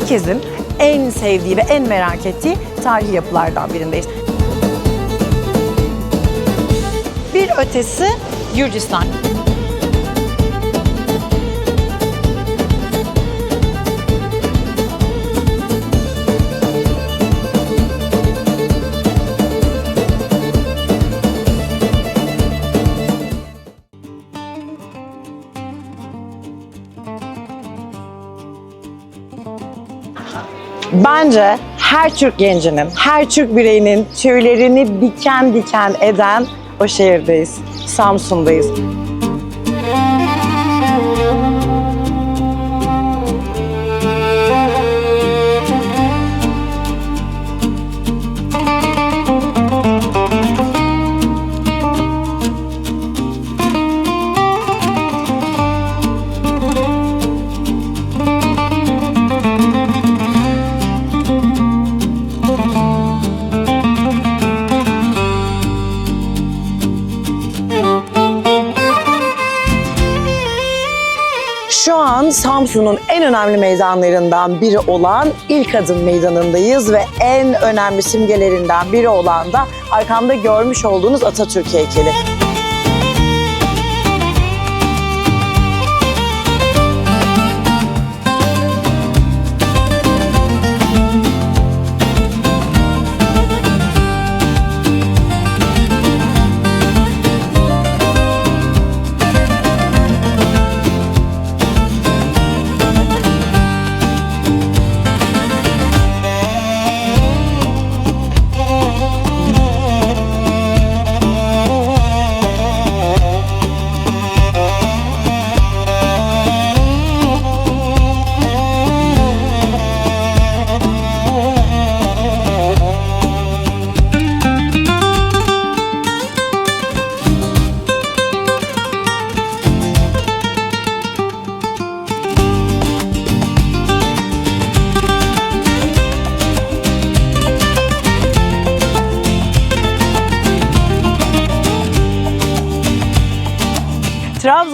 herkesin en sevdiği ve en merak ettiği tarihi yapılardan birindeyiz. Bir ötesi Gürcistan. Bence her Türk gencinin, her Türk bireyinin tüylerini diken diken eden o şehirdeyiz. Samsun'dayız. Şu an Samsun'un en önemli meydanlarından biri olan İlk Adım Meydanı'ndayız ve en önemli simgelerinden biri olan da arkamda görmüş olduğunuz Atatürk heykeli.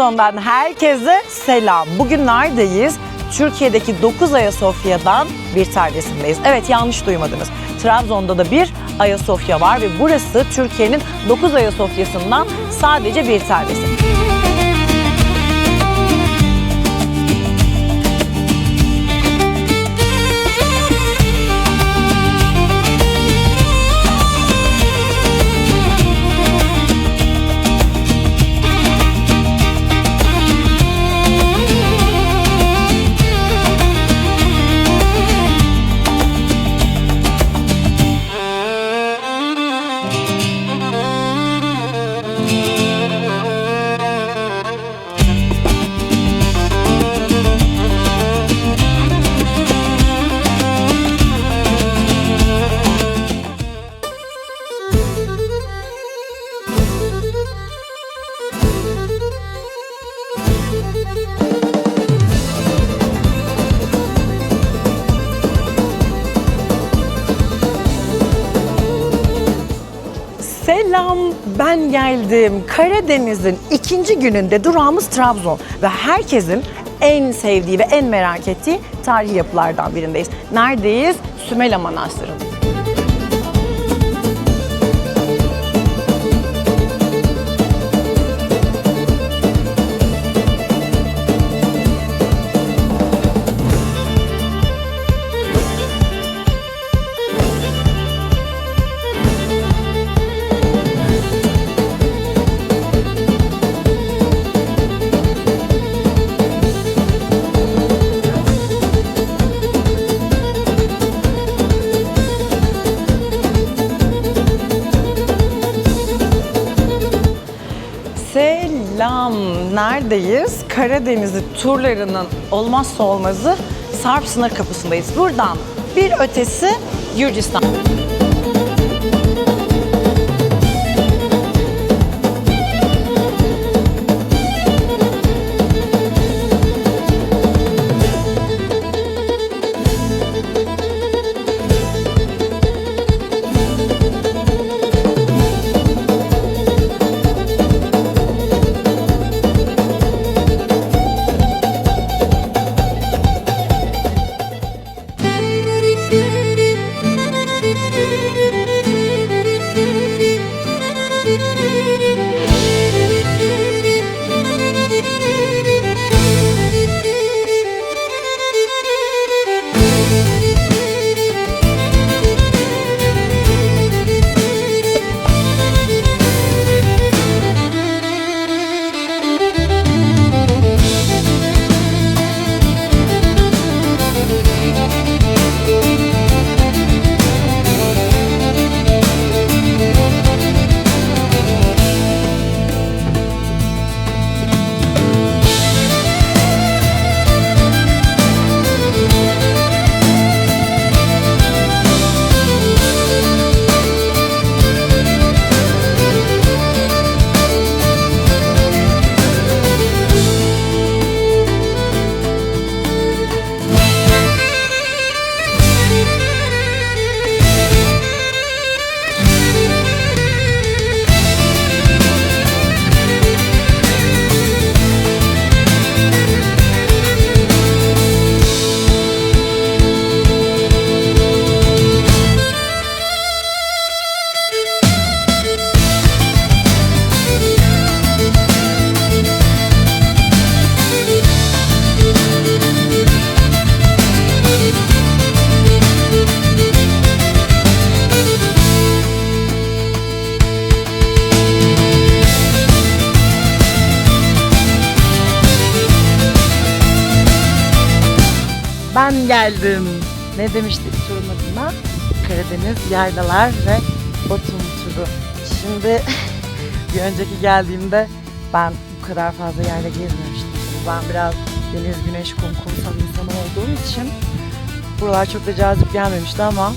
Trabzon'dan herkese selam. Bugün neredeyiz? Türkiye'deki 9 Ayasofya'dan bir tanesindeyiz. Evet yanlış duymadınız. Trabzon'da da bir Ayasofya var ve burası Türkiye'nin 9 Ayasofya'sından sadece bir tanesi. Selam, ben geldim. Karadeniz'in ikinci gününde durağımız Trabzon ve herkesin en sevdiği ve en merak ettiği tarihi yapılardan birindeyiz. Neredeyiz? Sümela Manastırı'nda. Selam, neredeyiz? Karadeniz'i turlarının olmazsa olmazı Sarp sınır kapısındayız. Buradan bir ötesi Gürcistan. Geldim. Ne demiştik turun adına? Karadeniz, yaylalar ve Batum turu. Şimdi bir önceki geldiğimde ben bu kadar fazla yayla gezmemiştim. Ben biraz deniz, güneş, kum, kumsal insanı olduğum için buralar çok da cazip gelmemişti ama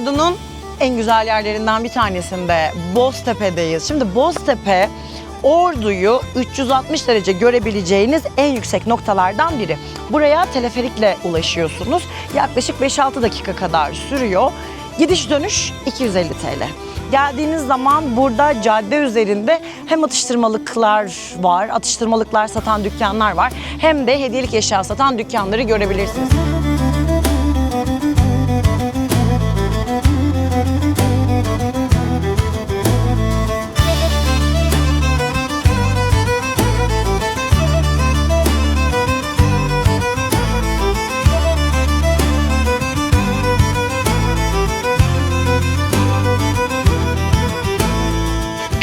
Ordu'nun en güzel yerlerinden bir tanesinde Boztepe'deyiz. Şimdi Boztepe Ordu'yu 360 derece görebileceğiniz en yüksek noktalardan biri. Buraya teleferikle ulaşıyorsunuz. Yaklaşık 5-6 dakika kadar sürüyor. Gidiş dönüş 250 TL. Geldiğiniz zaman burada cadde üzerinde hem atıştırmalıklar var, atıştırmalıklar satan dükkanlar var. Hem de hediyelik eşya satan dükkanları görebilirsiniz.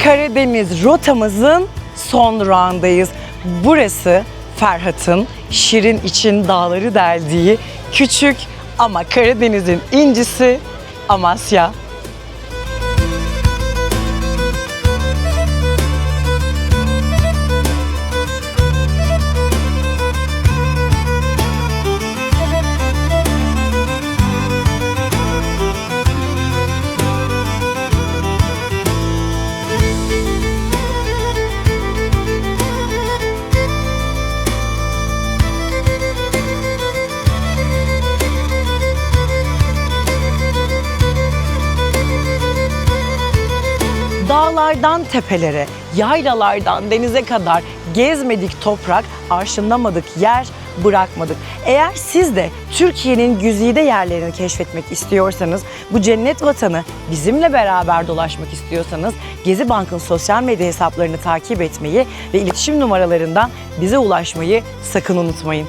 Karadeniz rotamızın son durağındayız. Burası Ferhat'ın Şirin için dağları deldiği küçük ama Karadeniz'in incisi Amasya. Dağlardan tepelere, yaylalardan denize kadar gezmedik toprak, arşınlamadık yer bırakmadık. Eğer siz de Türkiye'nin güzide yerlerini keşfetmek istiyorsanız, bu cennet vatanı bizimle beraber dolaşmak istiyorsanız Gezi Bank'ın sosyal medya hesaplarını takip etmeyi ve iletişim numaralarından bize ulaşmayı sakın unutmayın.